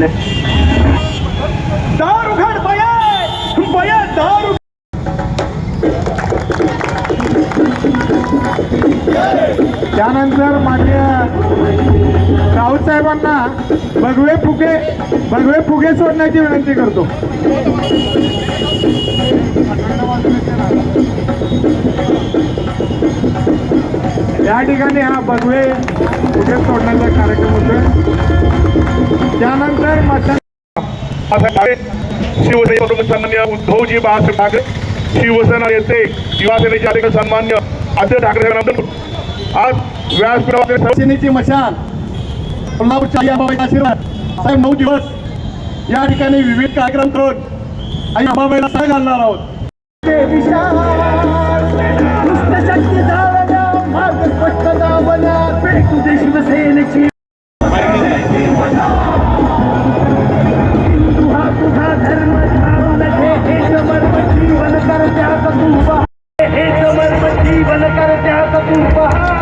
थांबले दार उघड बया बया त्यानंतर मान्य राऊत साहेबांना भगवे फुगे भगवे फुगे सोडण्याची विनंती करतो. या ठिकाणी हा भगवे फुगे सोडण्याचा कार्यक्रम शिवसेना प्रमुख सन्मान्य उद्धवजी बाळासाहेब ठाकरे शिवसेना नेते युवासेनेचे अध्यक्ष सन्मान्य आदित्य ठाकरे आज व्यासपीठावर मशाल कोल्हापूरच्या आशीर्वाद. साहेब नऊ दिवस या ठिकाणी विविध कार्यक्रम करून आई अंबाबाईला सह घालणार आहोत. शिवसेनेची. لك رجعت البحار